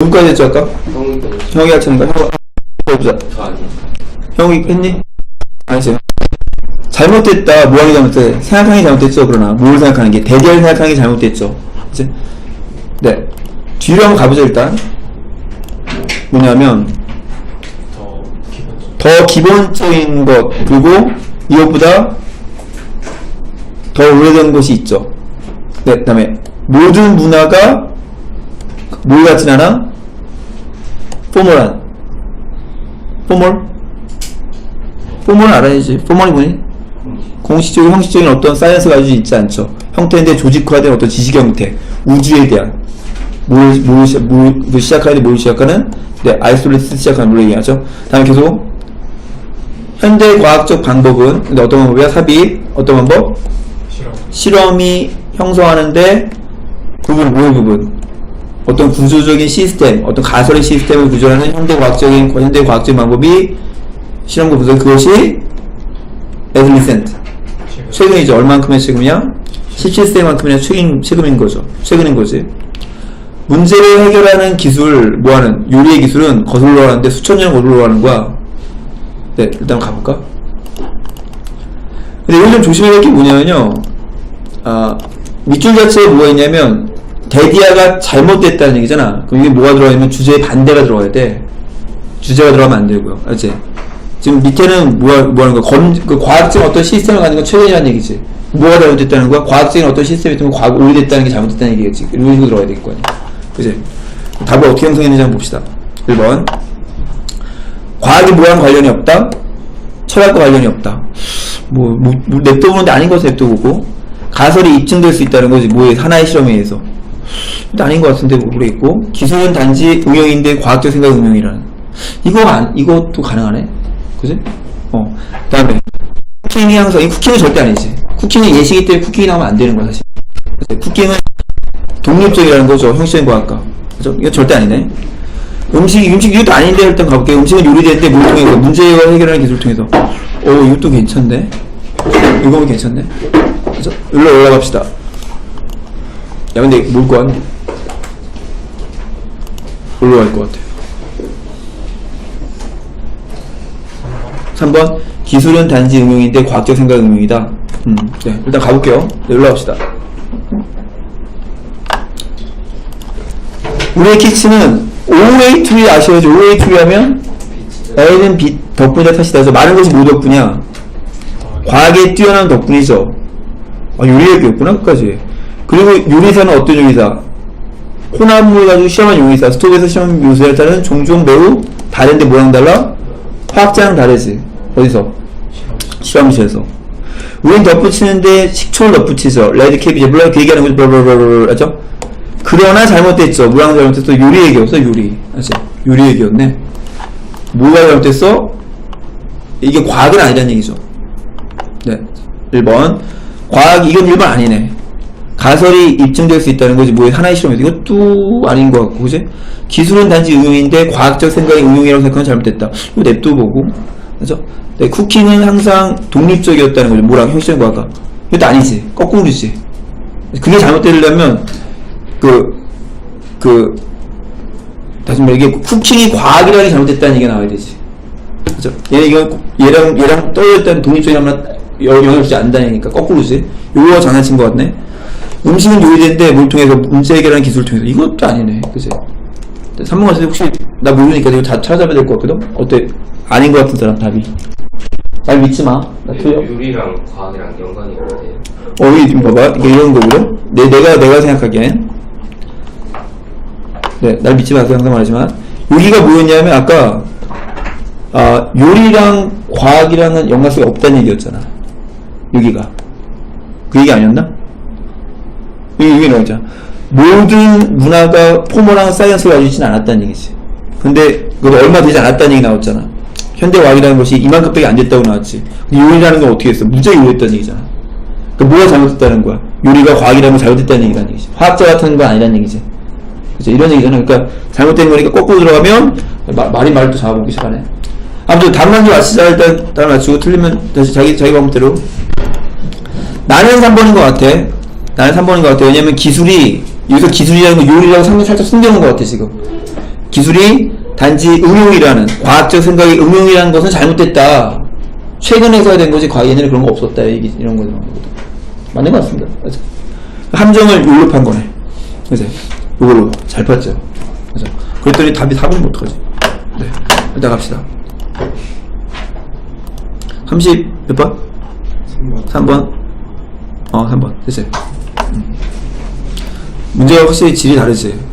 누구까지 했죠 아까? 형이 또 형이 할차인가? 형 아니에요. 형이 했니? 아니지 잘못됐다 뭐하기 잘못돼 생각하는 게 잘못됐죠 그러나 뭘 생각하는 게 대결 생각하는 게 잘못됐죠 그치? 네 뒤로 한번 가보자 일단 뭐냐면. 더 기본적인 것 그리고 이것보다 더 오래된 것이 있죠. 네, 그다음에 모든 문화가 뭘 같진 않아? 포멀한. 포멀? 포멀 알아야지. 포멀이 뭐니? 공식적인 형식적인 어떤 사이언스가 아주 있지 않죠. 형태인데 조직화된 어떤 지식 형태, 우주에 대한 뭘, 뭘, 시- 뭘, 그 시작하는데 뭘 시작하는? 네, 아이솔레스 시작하는 걸 얘기하죠. 다음에 계속 현대 과학적 방법은 근데 어떤 방법이야? 삽입 어떤 방법? 싫어. 실험이 형성하는데 부분 뭐의 부분? 어떤 구조적인 시스템, 어떤 가설의 시스템을 구조하는 현대 과학적인 현대 과학적인 방법이 실험과 분석 그것이 에드리센트 최근이죠. 얼만큼의 최근이야? 17세만큼이나 최근, 최근인 거죠. 최근인 거지. 문제를 해결하는 기술, 뭐 하는, 요리의 기술은 거슬러 가는데 수천 년 거슬러 가는 거야. 네, 일단 가볼까? 근데 이건 좀 조심해야 될게 뭐냐면요. 아, 밑줄 자체에 뭐가 있냐면, 데디아가 잘못됐다는 얘기잖아. 그럼 이게 뭐가 들어가냐면 주제에 반대가 들어가야 돼. 주제가 들어가면 안 되고요. 알지? 지금 밑에는 뭐, 뭐 하는 거야? 검, 그 과학적 어떤 시스템을 가진 건 최근이라는 얘기지. 뭐가 잘못됐다는 거야? 과학적인 어떤 시스템이 있으면 과학 오래됐다는 게 잘못됐다는 얘기겠지. 이런 식으로 들어가야 될 거 아니야. 그지? 답을 어떻게 형성했는지 한번 봅시다. 1번. 과학이 뭐랑 관련이 없다? 철학과 관련이 없다. 뭐, 뭐, 뭐 냅둬보는데 아닌 것을 냅둬보고, 가설이 입증될 수 있다는 거지. 뭐에 하나의 실험에 의해서. 아닌 것 같은데 모르겠고. 기술은 단지 응용인데 과학적 생각 응용이라는. 이거 안 이것도 가능하네. 그지? 어. 그다음에 쿠킹이 항상 이 쿠킹은 절대 아니지. 쿠킹은 예시기 때문에 쿠킹이 나오면 안 되는 거야 사실? 쿠킹은 독립적이라는 거죠 형식적인 과학과. 그죠? 이거 절대 아니네. 음식 음식 이것도 아닌데 일단 가볼게요 음식은 요리되는데 뭘 통해서 문제 해결하는 기술을 통해서. 어 이것도 괜찮네. 이거 괜찮네. 그죠? 일로 올라갑시다 야 근데 같네 올라갈 것 같아요 3번. 기술은 단지 응용인데 과학적 생각 응용이다. 음, 네, 일단 가볼게요. 네, 올라갑시다. 우리의 키치는 OA2를 아셔야죠? OA2 하면 A는 빛 덕분이다 탓이다. 그래서 많은 것이 뭐 덕분이야? 과학의 뛰어난 덕분이죠. 아 요리 얘기였구나 끝까지 그리고 요리사는 어떤 요리사 혼합물 가지고 시험한 요리사 스토브에서 시험 요리사를 따는 종종 매우 다른데 뭐랑 달라? 화학자랑 다르지 어디서? 실험실에서 우린 덧붙이는데 식초를 덧붙이죠 레드 캡 이제 물론 그 얘기하는 거지 블블블블 하죠? 그러나 잘못됐죠 뭐랑 잘못됐어? 요리 얘기였어 요리 알지? 요리 얘기였네 뭐가 잘못됐어? 이게 과학은 아니라는 얘기죠 네 1번 과학 이건 1번 아니네 가설이 입증될 수 있다는 거지. 뭐 하나의 실험이 이것도 아닌 것 같고 그지? 기술은 단지 응용인데 과학적 생각이 응용이라고 생각하면 잘못됐다. 이거 냅둬 보고. 그죠 네, 쿠킹은 항상 독립적이었다는 거죠. 뭐랑 형식적인 과학과 이것도 아니지. 거꾸로지. 그게 잘못되려면 그 그 다시 말해 이게 쿠킹이 과학이라는 게 잘못됐다는 얘기가 나와야 되지. 그죠? 얘 이거 얘랑 얘랑 떨어졌다는 독립적인 하면 영향을 주지 않는다는 얘기니까 거꾸로지. 요거 장난친 것 같네 음식은 요리되는데 뭘 통해서 문제 해결하는 기술을 통해서. 이것도 아니네. 그지 3번 같은데 혹시 나 모르니까 이거 다 찾아봐야 될 것 같거든? 어때? 아닌 것 같은 사람 답이. 날 믿지 마 나 틀려. 요리랑 과학이랑 연관이 없대요. 어 여기 좀 봐봐. 이게 이런 거거든 내, 내가 내가 생각하기엔. 네 날 믿지 마세요 항상 말하지만. 여기가 뭐였냐면 아까 아 요리랑 과학이랑은 연관성이 없다는 얘기였잖아. 여기가. 그 얘기 아니었나? 이게 나오잖아 모든 문화가 포멀한 사이언스를 가지고 있지는 않았다는 얘기지 근데 그거 얼마 되지 않았다는 얘기 나왔잖아 현대 과학이라는 것이 이만큼밖에 안 됐다고 나왔지 근데 요리라는 건 어떻게 했어 무지하게 요리했다는 얘기잖아 그 뭐가 잘못됐다는 거야? 요리가 과학이라는 건 잘못됐다는 얘기라는 얘기지. 화학자 같은 건 아니라는 얘기지. 그죠? 이런 얘기잖아. 그러니까 잘못된 거니까 거꾸로 들어가면 마- 말이 말을 또 잡아보기 시작하네. 아무튼 답만 좀 맞히자. 일단 답 맞추고 틀리면 다시 자기 자기 방법대로. 나는 3번인 것 같아. 나는 3번인 것 같아. 왜냐면 기술이 여기서 기술이라는 거 요리라고 상대 살짝 숨겨놓은 것 같아 지금. 기술이 단지 응용이라는 과학적 생각의 응용이라는 것은 잘못됐다. 최근에 해서야 된 거지 과거 예전에 그런 거 없었다 이런 거 나온 거거든. 맞는 것 같습니다. 맞아. 함정을 요로 판 거네. 그죠? 요걸로 잘 팠죠. 그죠? 그랬더니 답이 4번이면 어떡하지? 네. 일단 갑시다. 30, 몇 번? 3번. 어, 3번. 됐어요. 음. 문제가 확실히 질이 다르지.